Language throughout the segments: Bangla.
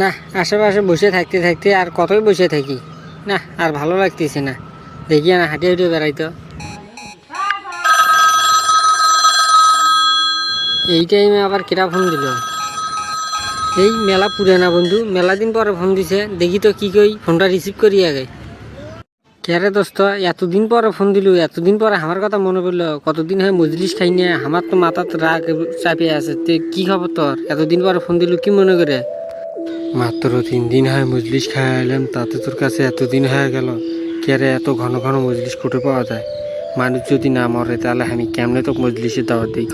না, আশেপাশে বসে থাকতে থাকতে আর কতই বসে থাকি? না, আর ভালো লাগতেছে না। দেখি না, হাঁটে হাঁটে বেড়াইতো। এই টাইমে আবার কেটা ফোন দিল? এই মেলা পুরানা বন্ধু, মেলা দিন পরে ফোন দিছে। দেখি তো কি কই ফোনটা রিসিভ করি আগে। কেরে দোস্ত, এতদিন পরে ফোন দিলু, এতদিন পরে আমার কথা মনে পড়ল। কতদিন হয় মজলিস খাই না, আমার তো মাথাত রাগ চাপিয়ে আছে। তে কি খবর তোর? এতদিন পরে ফোন দিলু, কি মনে করে? মাত্র তিন দিন হয় মজলিস খাই এলাম তাতে তোর কাছে এতদিন হয়ে গেল। কেরে এত ঘন ঘন মজলিস কোটে পাওয়া যায়? মানুষ যদি না মরে তাহলে আমি কেমনে তো মজলিসের দাওয়াত দিই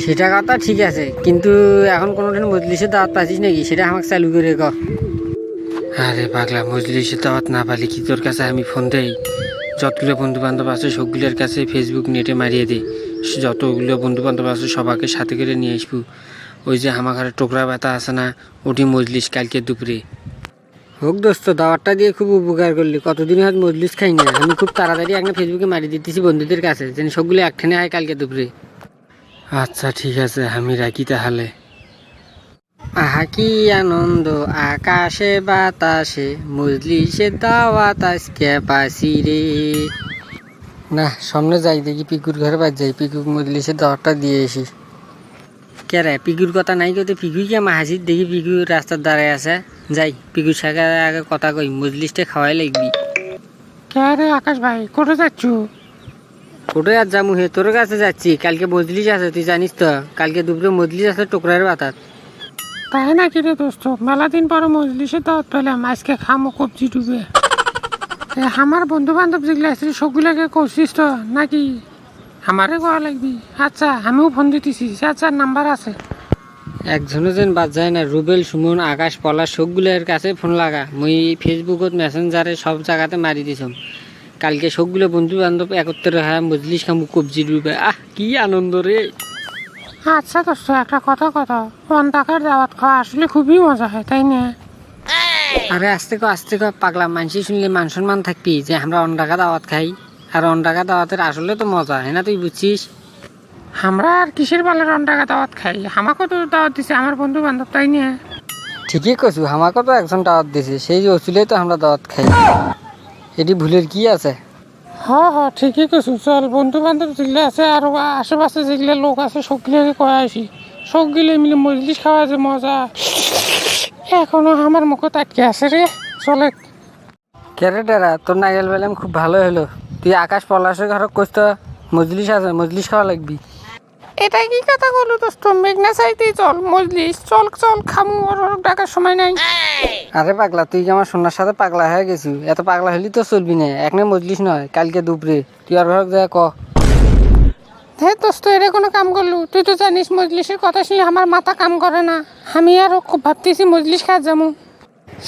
সেটা কথা ঠিক আছে কিন্তু এখন কোনো কোনোদিন মজলিসের দাওয়াত পাচ্ছিস নাকি? সেটা আমাকে চালু করে ক। আরে পাগলা মজলিসের দাওয়াত না পালি কি তোর কাছে আমি ফোন দেই? যতগুলো বন্ধু বান্ধব আছে সবগুলোর কাছে ফেসবুক নেটে মারিয়ে দে। যতগুলো বন্ধু বান্ধব আছে সবাইকে সাথে করে নিয়ে আসব। ওই যে আমার ঘরে টোকরা ব্যথা আছে না ওটি মজলিস কালকে দুপুরে। হোক দোস্ত দাওয়াতটা দিয়ে খুব উপকার করলি। কতদিন হয়তো মজলিস খাই না আমি খুব তাড়াতাড়ি একটা ফেসবুকে মারি দিতেছি বন্ধুদের কাছে যেন সবগুলো একখানে হয় কালকে দুপুরে। আচ্ছা ঠিক আছে আমি রাখি তাহলে। আহা কি আনন্দ আকাশে বাতাসে মজলিসে দাওয়াত আজকে পাসি রে। না সামনে যাই দেখি পিকুর ঘরে বাদ যাই পিকুর মজলিসে দাওয়াতটা দিয়ে এসি। কে রে পিকুর কথা নাই কইতে পিকুই কে মাহাসির দেখি পিকু রাস্তার দাঁড়ায় আছে। যাই পিকুর সাথে আগে কথা কই মজলিসটা খাওয়াই লাগবি। কে রে আকাশ ভাই কোথায় যাচ্ছ? কোথায় আর যামু হে? তোর কাছে যাচ্ছি কালকে মজলিস আছে তুই জানিস তো। কালকে দুপুরে মজলিস আছে টোকরার বাতাত তাই নাকি রে দোস্ত মেলা দিন পরে মজলিসে দাওয়াত পেলাম আজকে খামো কবজি ডুবে। আমার বন্ধু বান্ধব যেগুলো আছে সবগুলোকে করছিস তো নাকি আমারে করা লাগবি? আচ্ছা আমিও ফোন দিতেছি। আচ্ছা নাম্বার আছে। একজনও যেন বাদ যায় না রুবেল সুমন আকাশ পলাশ সবগুলোর কাছে ফোন লাগা। মুই ফেসবুকত মেসেঞ্জারে সব জায়গাতে মারি দিছম। কালকে সবগুলো বন্ধু বান্ধব একত্রে হয় মজলিস খামু কবজি ডুবে আহ কি আনন্দ রে। আচ্ছা দোস্ত একটা কথা কথা ওয়ান টাকার দাওয়াত খাওয়া আসলে খুবই মজা হয় তাই না? আরে আস্তে কো আস্তে কো পাগলা মানসি শুনলে মান সম্মান থাকবি যে আমরা অন্ডাকা দাওয়াত খাই। আর অন্ডাকা দাওয়াতের আসলে তো মজা হ্যাঁ না তুই বুঝছিস? আমরা আর কিসের বালের ওয়ান টাকা দাওয়াত খাই? আমাকেও তো দাওয়াত দিছে আমার বন্ধু বান্ধব তাই না ঠিকই কছু আমাকে তো একজন দাওয়াত দিছে সেই ওসুলেই তো আমরা দাওয়াত খাই। এটি ভুলের কি আছে? হ হ ঠিকই কইছো চল বন্ধু বান্ধব যেগুলো আছে আর আশেপাশে যেগুলো লোক আছে সবগুলোকে কয়ে আসি। সবগুলো মিলে মজলিস খাওয়া যে মজা। এখনও আমার মুখে তাটকে আছে রে চলে। কেরে টেরা তোর নাইল বেলাম খুব ভালো হলো। তুই আকাশ পলাশের ঘর কইস তো মজলিস আছে মজলিস খাওয়া লাগবি। এটাই কি কথা বলো দোস্ত? মেঘনা চাইতেই চল মজলিস চল চল খামু ওর ডাকার সময় নাই। আরে পাগলা তুই কি আমার সোনার সাথে পাগলা হয়ে গেছি? এত পাগলা হলি তো চলবি না এখনে মজলিস নয় কালকে দুপুরে। তুই আর ঘর যা ক। হে দোস্ত এটা কোনো কাম করলু? তুই তো জানিস মজলিসের কথা শুনে আমার মাথা কাম করে না। আমি আরও খুব ভাবতেছি মজলিস খাওয়া যাব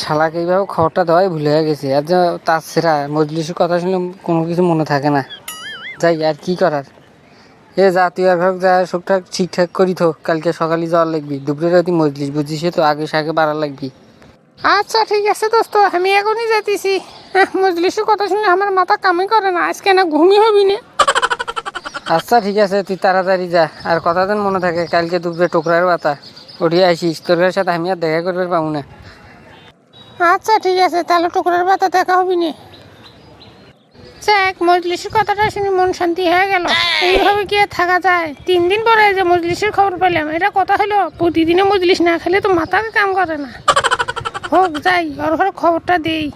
শালাকে এইভাবে খবরটা দেওয়াই ভুলে হয়ে গেছে। আর যা তার সেরা মজলিসের কথা শুনলে কোনো কিছু মনে থাকে না। যাই আর কি করার? এ যা তুই আর ঘর যা সবটা ঠিকঠাক করি থো। কালকে সকালে যাওয়ার লাগবি। দুপুরে রাতি মজলিস বুঝছিস তো আগে সাগে বাড়া লাগবি। আচ্ছা ঠিক আছে দোস্ত আমি এখনই যেতেছি আহ, মজলিসের কথা শুনে আমার মাথা কামই করে না। আজকে না ঘুমই হবি না। আচ্ছা ঠিক আছে তুই তাড়াতাড়ি যা। আর কথা যেন মনে থাকে কালকে দুপুরে টোকরার বাতা। উঠিয়ে আসিস তোর সাথে আমি আর দেখা করতে পাবো না। আচ্ছা ঠিক আছে, তাহলে টুকরার পাতা দেখা হবি নি। যাক মজলিসের কথাটা শুনে মন শান্তি হয়ে গেল। এইভাবে কি থাকা যায়? তিন দিন পরে যে মজলিসের খবর পেলাম, এটা কথা হলো, প্রতিদিনে মজলিস না খেলে তো মাথাকে কাম করে না। হোক, যাই, ওর ঘরে খবরটা দেই।